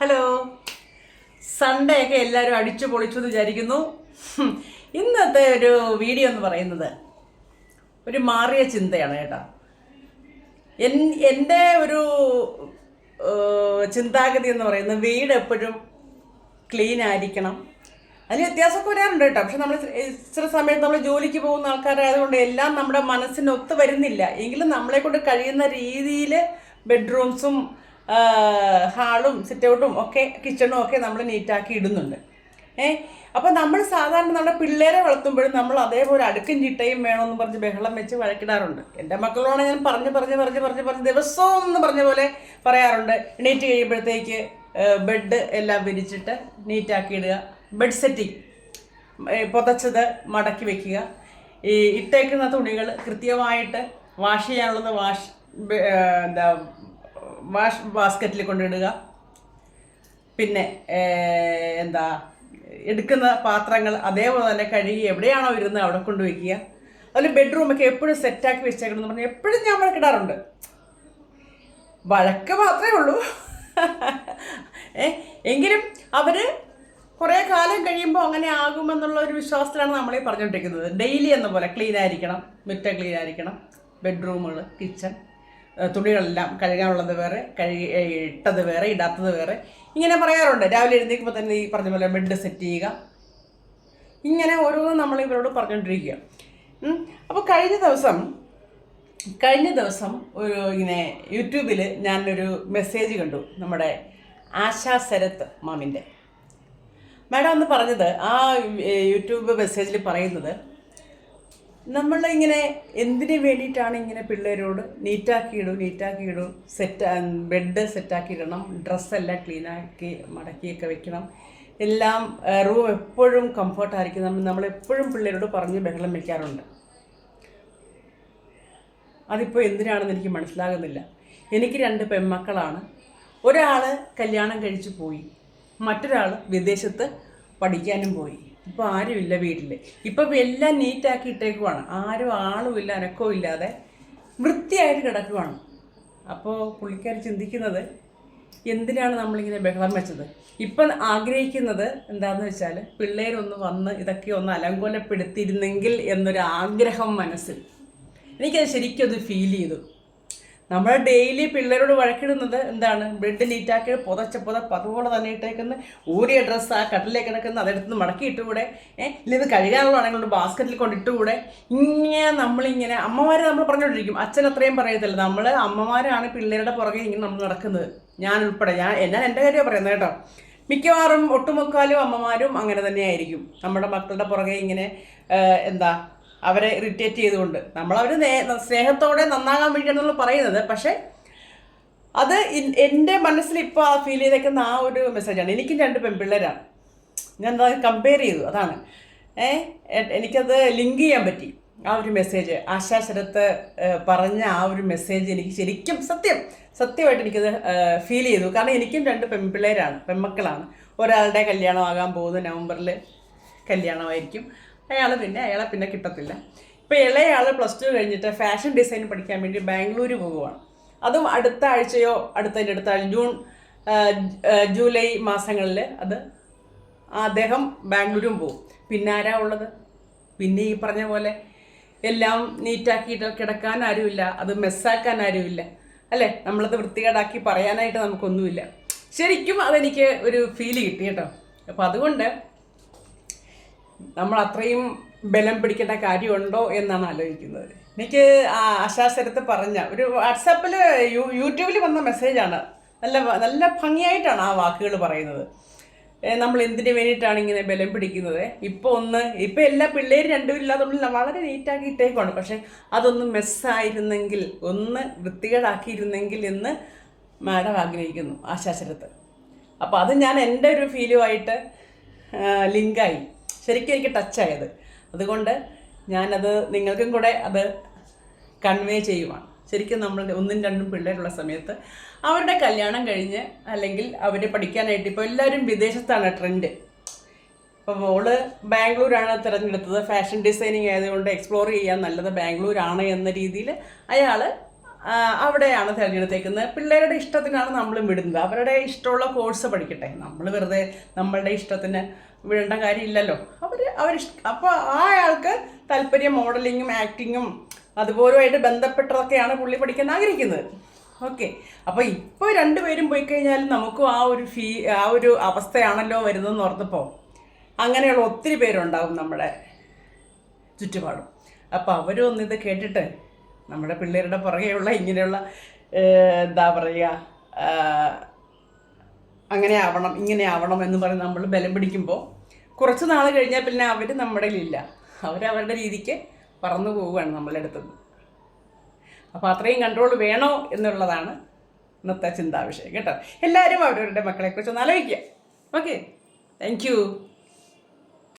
Hello Sunday ഒക്കെ എല്ലാവരും അടിച്ചു പൊളിച്ചു എന്ന് വിചാരിക്കുന്നു. ഇന്നത്തെ ഒരു വീഡിയോ എന്ന് പറയുന്നത് ഒരു മാറിയ ചിന്തയാണ് കേട്ടോ. എൻ എന്റെ ഒരു ചിന്താഗതി എന്ന് പറയുന്നത് വീട് എപ്പോഴും ക്ലീൻ ആയിരിക്കണം. അതിന് വ്യത്യാസമൊക്കെ വരാറുണ്ട് കേട്ടോ. പക്ഷെ നമ്മൾ ഇത്ര സമയത്ത് നമ്മൾ ജോലിക്ക് പോകുന്ന ആൾക്കാരായതുകൊണ്ട് എല്ലാം നമ്മുടെ മനസ്സിന് ഒത്തു വരുന്നില്ല. എങ്കിലും നമ്മളെ കൊണ്ട് കഴിയുന്ന രീതിയിൽ ബെഡ്റൂംസും ഹാളും സിറ്റൗട്ടും ഒക്കെ കിച്ചണും ഒക്കെ നമ്മൾ നീറ്റാക്കി ഇടുന്നുണ്ട്. ഏ അപ്പോൾ നമ്മൾ സാധാരണ നമ്മുടെ പിള്ളേരെ വളർത്തുമ്പോഴും നമ്മൾ അതേപോലെ അടുക്കും ചിട്ടയും വേണമെന്ന് പറഞ്ഞ് ബഹളം വെച്ച് വഴക്കിടാറുണ്ട്. എന്റെ മക്കളോട് ഞാൻ പറഞ്ഞ് പറഞ്ഞ് പറഞ്ഞ് പറഞ്ഞ് പറഞ്ഞ് ദിവസവും എന്ന് പറഞ്ഞ പോലെ പറയാറുണ്ട്. എണീറ്റ് കഴിയുമ്പോഴത്തേക്ക് ബെഡ് എല്ലാം വിരിച്ചിട്ട് നീറ്റാക്കി ഇടുക. ബെഡ് സെറ്റിങ് പുതച്ചത് മടക്കി വെക്കുക. ഈ ഇട്ടേക്കുന്ന തുണികൾ കൃത്യമായിട്ട് വാഷ് ചെയ്യാനുള്ളത് വാഷ് എന്താ വാഷ് ബാസ്ക്കറ്റിൽ കൊണ്ടിടുക. പിന്നെ എന്താ എടുക്കുന്ന പാത്രങ്ങൾ അതേപോലെ തന്നെ കഴുകി എവിടെയാണോ ഇരുന്ന് അവിടെ കൊണ്ടുവയ്ക്കുക. അതിൽ ബെഡ്റൂമൊക്കെ എപ്പോഴും സെറ്റാക്കി വെച്ചേക്കണം എന്ന് പറഞ്ഞാൽ എപ്പോഴും ഞാൻ വഴക്കിടാറുണ്ട് വഴക്ക് മാത്രമേ ഉള്ളൂ. ഏ എങ്കിലും അവർ കുറേ കാലം കഴിയുമ്പോൾ അങ്ങനെ ആകുമെന്നുള്ള ഒരു വിശ്വാസത്തിലാണ് നമ്മളീ പറഞ്ഞുകൊണ്ടിരിക്കുന്നത് ഡെയിലി എന്ന പോലെ ക്ലീൻ ആയിരിക്കണം മുറ്റം ക്ലീൻ ആയിരിക്കണം ബെഡ്റൂമുകൾ കിച്ചൺ തുണികളെല്ലാം കഴുകാനുള്ളത് വേറെ കഴുകി ഇട്ടത് വേറെ ഇടാത്തത് വേറെ. ഇങ്ങനെ പറയാറുണ്ട്. രാവിലെ എഴുന്നേൽക്കുമ്പോൾ തന്നെ ഈ പറഞ്ഞ പോലെ ബെഡ് സെറ്റ് ചെയ്യുക. ഇങ്ങനെ ഓരോന്നും നമ്മൾ ഇവരോട് പറഞ്ഞുകൊണ്ടിരിക്കുക അപ്പോൾ കഴിഞ്ഞ ദിവസം കഴിഞ്ഞ ദിവസം ഒരു ഇങ്ങനെ യൂട്യൂബിൽ ഞാനൊരു മെസ്സേജ് കണ്ടു. നമ്മുടെ ആശാ ശരത്ത് മാമിന്റെ മാഡം ഒന്ന് പറഞ്ഞത് ആ യൂട്യൂബ് മെസ്സേജിൽ പറയുന്നത് നമ്മൾ ഇങ്ങനെ എന്തിനു വേണ്ടിയിട്ടാണ് ഇങ്ങനെ പിള്ളേരോട് നീറ്റാക്കി നീറ്റാക്കിയിടും നീറ്റാക്കി ഇടൂ സെറ്റ് ബെഡ് സെറ്റാക്കി ഇടണം ഡ്രസ്സെല്ലാം ക്ലീനാക്കി മടക്കിയൊക്കെ വെക്കണം. എല്ലാം റൂം എപ്പോഴും കംഫർട്ടായിരിക്കും നമ്മൾ നമ്മളെപ്പോഴും പിള്ളേരോട് പറഞ്ഞ് ബഹളം വയ്ക്കാറുണ്ട് അതിപ്പോൾ എന്തിനാണെന്ന് എനിക്ക് മനസ്സിലാകുന്നില്ല. എനിക്ക് രണ്ട് പെൺമക്കളാണ്. ഒരാൾ കല്യാണം കഴിച്ചു പോയി. മറ്റൊരാൾ വിദേശത്ത് പഠിക്കാനും പോയി. ഇപ്പോൾ ആരുമില്ല വീട്ടിൽ ഇപ്പം എല്ലാം നീറ്റാക്കി ഇട്ടേക്കുവാണ്. ആരും ആളുമില്ല അനക്കവും ഇല്ലാതെ വൃത്തിയായിട്ട് കിടക്കുവാണ്. അപ്പോൾ പുള്ളിക്കാർ ചിന്തിക്കുന്നത് എന്തിനാണ് നമ്മളിങ്ങനെ ബഹളം വെച്ചത്? ഇപ്പം ആഗ്രഹിക്കുന്നത് എന്താണെന്ന് വെച്ചാൽ പിള്ളേരൊന്ന് വന്ന് ഇതൊക്കെ ഒന്ന് അലങ്കോലപ്പെടുത്തിയിരുന്നെങ്കിൽ എന്നൊരു ആഗ്രഹം മനസ്സിൽ. എനിക്കത് ശരിക്കും അത് ഫീൽ ചെയ്തു. നമ്മൾ ഡെയിലി പിള്ളേരോട് വഴക്കിടുന്നത് എന്താണ്? ബ്രെഡ് നീറ്റാക്കി പുതച്ച പുതപ്പ് അതുപോലെ തന്നെ ഇട്ടേക്കുന്ന ഊരിയ ഡ്രസ്സ് ആ കട്ടിലേക്ക് കിടക്കുന്ന അതെടുത്ത് മടക്കി ഇട്ടുകൂടെ? ഏഹ് ഇത് കഴുകാനുള്ളതാണെങ്കിൽ ഒരു ബാസ്ക്കറ്റിൽ കൊണ്ടിട്ടുകൂടെ ഇങ്ങനെ നമ്മളിങ്ങനെ അമ്മമാരെ നമ്മൾ പറഞ്ഞുകൊണ്ടിരിക്കും അച്ഛൻ അത്രയും പറയത്തില്ല. നമ്മൾ അമ്മമാരാണ് പിള്ളേരുടെ പുറകെ ഇങ്ങനെ നമ്മൾ നടക്കുന്നത്. ഞാൻ ഉൾപ്പെടെ ഞാൻ ഞാൻ എന്റെ കാര്യമാണ് പറയുന്നത് കേട്ടോ. മിക്കവാറും ഒട്ടുമുക്കാലും അമ്മമാരും അങ്ങനെ തന്നെയായിരിക്കും. നമ്മുടെ മക്കളുടെ പുറകെ ഇങ്ങനെ എന്താ അവരെ ഇറിറ്റേറ്റ് ചെയ്തുകൊണ്ട്. നമ്മളവർ സ്നേഹത്തോടെ നന്നാകാൻ വേണ്ടിയാണ് പറയുന്നത്. പക്ഷേ അത് എന്റെ മനസ്സിൽ ഇപ്പോൾ ആ ഫീൽ ചെയ്തേക്കുന്ന ആ ഒരു മെസ്സേജാണ് എനിക്കും രണ്ട് പെൺപിള്ളേരാണ്. ഞാൻ എന്താ കമ്പയർ ചെയ്തു. അതാണ്. എനിക്കത് ലിങ്ക് ചെയ്യാൻ പറ്റി. ആ ഒരു മെസ്സേജ് ആശാശരത്ത് പറഞ്ഞ ആ ഒരു മെസ്സേജ് എനിക്ക് ശരിക്കും സത്യം സത്യമായിട്ട് എനിക്കത് ഫീൽ ചെയ്തു. കാരണം എനിക്കും രണ്ട് പെൺപിള്ളേരാണ് പെൺമക്കളാണ്. ഒരാളുടെ കല്യാണമാകാൻ പോകുന്നു നവംബറിൽ കല്യാണമായിരിക്കും. അയാൾ പിന്നെ അയാളെ പിന്നെ കിട്ടത്തില്ല. ഇപ്പോൾ ഇളയാൾ പ്ലസ് ടു കഴിഞ്ഞിട്ട് ഫാഷൻ ഡിസൈൻ പഠിക്കാൻ വേണ്ടി ബാംഗ്ലൂർ പോകുവാണ് അതും അടുത്ത ആഴ്ചയോ അടുത്തതിന്റെ അടുത്ത ജൂൺ ജൂലൈ മാസങ്ങളിൽ അത് അദ്ദേഹം ബാംഗ്ലൂരും പോകും പിന്നെ ആരാ ഉള്ളത്? പിന്നെ ഈ പറഞ്ഞ പോലെ എല്ലാം നീറ്റാക്കിയിട്ട് കിടക്കാൻ ആരുമില്ല അത് മെസ്സാക്കാൻ ആരുമില്ല. അല്ലേ? നമ്മളത് വൃത്തികേടാക്കി പറയാനായിട്ട് നമുക്കൊന്നുമില്ല. ശരിക്കും അതെനിക്ക് ഒരു ഫീൽ കിട്ടി കേട്ടോ. അപ്പോൾ അതുകൊണ്ട് നമ്മൾ അത്രയും ബലം പിടിക്കേണ്ട കാര്യമുണ്ടോ എന്നാണ് ആലോചിക്കുന്നത്. എനിക്ക് ആശാസരത്ത് പറഞ്ഞ ഒരു വാട്സാപ്പിൽ യൂ യൂട്യൂബിൽ വന്ന മെസ്സേജാണ്. നല്ല നല്ല ഭംഗിയായിട്ടാണ് ആ വാക്കുകൾ പറയുന്നത്. നമ്മൾ എന്തിനു വേണ്ടിയിട്ടാണ് ഇങ്ങനെ ബലം പിടിക്കുന്നത്? ഇപ്പോൾ ഒന്ന് ഇപ്പോൾ എല്ലാ പിള്ളേരും രണ്ടുപേരും ഇല്ലാതുള്ള വളരെ നീറ്റാക്കി ഇട്ടേക്കുവാണ്. പക്ഷേ അതൊന്ന് മെസ്സായിരുന്നെങ്കിൽ ഒന്ന് വൃത്തികേടാക്കിയിരുന്നെങ്കിൽ എന്ന് മാഡം ആഗ്രഹിക്കുന്നു ആശാശരത്ത് അപ്പോൾ അത് ഞാൻ എന്റെ ഒരു ഫീലുമായിട്ട് ലിങ്കായി. ശരിക്കും എനിക്ക് ടച്ചായത്. അതുകൊണ്ട് ഞാനത് നിങ്ങൾക്കും കൂടെ അത് കൺവേ ചെയ്യുവാണ്. ശരിക്കും നമ്മൾ ഒന്നും രണ്ടും പിള്ളേരുള്ള സമയത്ത് അവരുടെ കല്യാണം കഴിഞ്ഞ് അല്ലെങ്കിൽ അവർ പഠിക്കാനായിട്ട് ഇപ്പോൾ എല്ലാവരും വിദേശത്താണ് ട്രെൻഡ് ഇപ്പോൾ മോൾ ബാംഗ്ലൂരാണ് തിരഞ്ഞെടുത്തത്. ഫാഷൻ ഡിസൈനിങ് ആയതുകൊണ്ട് എക്സ്പ്ലോർ ചെയ്യാൻ നല്ലത് ബാംഗ്ലൂരാണ് എന്ന രീതിയിൽ അയാൾ അവിടെയാണ് തിരഞ്ഞെടുത്തേക്കുന്നത്. പിള്ളേരുടെ ഇഷ്ടത്തിനാണ് നമ്മൾ വിടുന്നത്. അവരുടെ ഇഷ്ടമുള്ള കോഴ്സ് പഠിക്കട്ടെ. നമ്മൾ വെറുതെ നമ്മളുടെ ഇഷ്ടത്തിന് വിടേണ്ട കാര്യമില്ലല്ലോ. അവർ അവർ അപ്പോൾ ആ ആൾക്ക് താല്പര്യം മോഡലിങ്ങും ആക്ടിങ്ങും അതുപോലുമായിട്ട് ബന്ധപ്പെട്ടതൊക്കെയാണ് പുള്ളി പഠിക്കാൻ ആഗ്രഹിക്കുന്നത്. ഓക്കെ. അപ്പോൾ ഇപ്പോൾ രണ്ടുപേരും പോയി കഴിഞ്ഞാൽ നമുക്കും ആ ഒരു ഫീ ആ ഒരു അവസ്ഥയാണല്ലോ വരുന്നതെന്ന് ഓർത്തപ്പോൾ അങ്ങനെയുള്ള ഒത്തിരി പേരുണ്ടാവും നമ്മുടെ ചുറ്റുപാടും. അപ്പോൾ അവരും ഒന്നിത് കേട്ടിട്ട് നമ്മുടെ പിള്ളേരുടെ പുറകെയുള്ള ഇങ്ങനെയുള്ള എന്താ പറയുക അങ്ങനെ ആവണം ഇങ്ങനെ ആവണം എന്ന് പറഞ്ഞ് നമ്മൾ ബലം പിടിക്കുമ്പോൾ കുറച്ച് നാൾ കഴിഞ്ഞാൽ പിന്നെ അവർ നമ്മുടെ ഇല്ല അവരവരുടെ രീതിക്ക് പറന്നു പോവുകയാണ് നമ്മളുടെ അടുത്തുനിന്ന് അപ്പോൾ അത്രയും കൺട്രോൾ വേണോ എന്നുള്ളതാണ് ഇന്നത്തെ ചിന്താവിഷയം കേട്ടോ. എല്ലാവരും അവരവരുടെ മക്കളെക്കുറിച്ച് ഒന്ന് ആലോചിക്കുക. Okay thank